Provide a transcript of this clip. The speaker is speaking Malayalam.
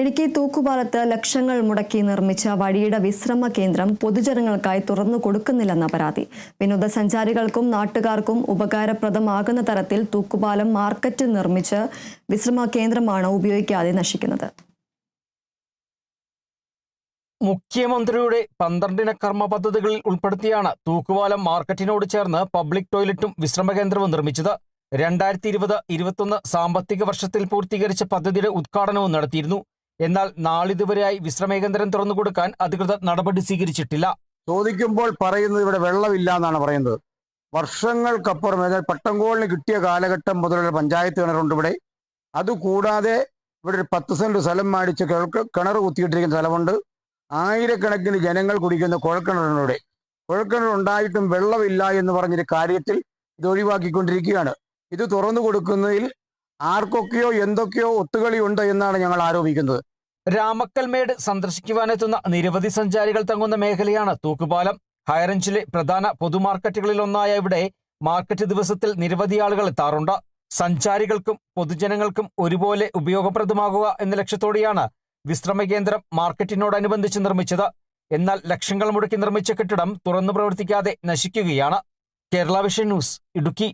ഇടുക്കി തൂക്കുപാലത്ത് ലക്ഷങ്ങൾ മുടക്കി നിർമ്മിച്ച വഴിയുടെ വിശ്രമ കേന്ദ്രം പൊതുജനങ്ങൾക്കായി തുറന്നു കൊടുക്കുന്നില്ലെന്ന പരാതി. വിനോദസഞ്ചാരികൾക്കും നാട്ടുകാർക്കും ഉപകാരപ്രദമാകുന്ന തരത്തിൽ തൂക്കുപാലം മാർക്കറ്റ് നിർമ്മിച്ച് വിശ്രമ കേന്ദ്രമാണ് ഉപയോഗിക്കാതെ നശിക്കുന്നത്. മുഖ്യമന്ത്രിയുടെ പന്ത്രണ്ടിന കർമ്മ പദ്ധതികളിൽ ഉൾപ്പെടുത്തിയാണ് തൂക്കുപാലം മാർക്കറ്റിനോട് ചേർന്ന് പബ്ലിക് ടോയ്ലറ്റും വിശ്രമകേന്ദ്രവും നിർമ്മിച്ചത്. രണ്ടായിരത്തി ഇരുപത് ഇരുപത്തൊന്ന് സാമ്പത്തിക വർഷത്തിൽ പൂർത്തീകരിച്ച പദ്ധതിയുടെ ഉദ്ഘാടനവും നടത്തിയിരുന്നു. എന്നാൽ നാളിതുവരെയായി വിശ്രമകേന്ദ്രം തുറന്നുകൊടുക്കാൻ അധികൃതർ നടപടി സ്വീകരിച്ചിട്ടില്ല. ചോദിക്കുമ്പോൾ പറയുന്നത് ഇവിടെ വെള്ളമില്ല എന്നാണ് പറയുന്നത്. വർഷങ്ങൾക്കപ്പുറം അതായത് പട്ടംകോളിന് കിട്ടിയ കാലഘട്ടം മുതലുള്ള പഞ്ചായത്ത് കിണറുണ്ട് ഇവിടെ. അതുകൂടാതെ ഇവിടെ ഒരു പത്ത് സെന്റ് സ്ഥലം മാടിച്ച് കിണർ കുത്തിയിട്ടിരിക്കുന്ന സ്ഥലമുണ്ട്. ആയിരക്കണക്കിന് ജനങ്ങൾ കുടിക്കുന്ന കുഴൽക്കിണറുണ്ട് ഇവിടെ. കുഴൽക്കിണർ ഉണ്ടായിട്ടും വെള്ളമില്ല എന്ന് പറഞ്ഞൊരു കാര്യത്തിൽ ഇത് ഒഴിവാക്കിക്കൊണ്ടിരിക്കുകയാണ് ഇത് തുറന്നു കൊടുക്കുന്നതിൽ ആർക്കൊക്കെയോ എന്തൊക്കെയോ ഒത്തുകളിയുണ്ട് എന്നാണ് ഞങ്ങൾ ആരോപിക്കുന്നത്. രാമക്കൽമേട് സന്ദർശിക്കുവാനെത്തുന്ന നിരവധി സഞ്ചാരികൾ തങ്ങുന്ന മേഖലയാണ് തൂക്കുപാലം. ഹൈറേഞ്ചിലെ പ്രധാന പൊതുമാർക്കറ്റുകളിലൊന്നായ ഇവിടെ മാർക്കറ്റ് ദിവസത്തിൽ നിരവധി ആളുകൾ എത്താറുണ്ട്. സഞ്ചാരികൾക്കും പൊതുജനങ്ങൾക്കും ഒരുപോലെ ഉപയോഗപ്രദമാകുക എന്ന ലക്ഷ്യത്തോടെയാണ് വിശ്രമ കേന്ദ്രം മാർക്കറ്റിനോടനുബന്ധിച്ച് നിർമ്മിച്ചത്. എന്നാൽ ലക്ഷങ്ങൾ മുടക്കി നിർമ്മിച്ച കെട്ടിടം തുറന്നു പ്രവർത്തിക്കാതെ നശിക്കുകയാണ്. Kerala vision news Idukki.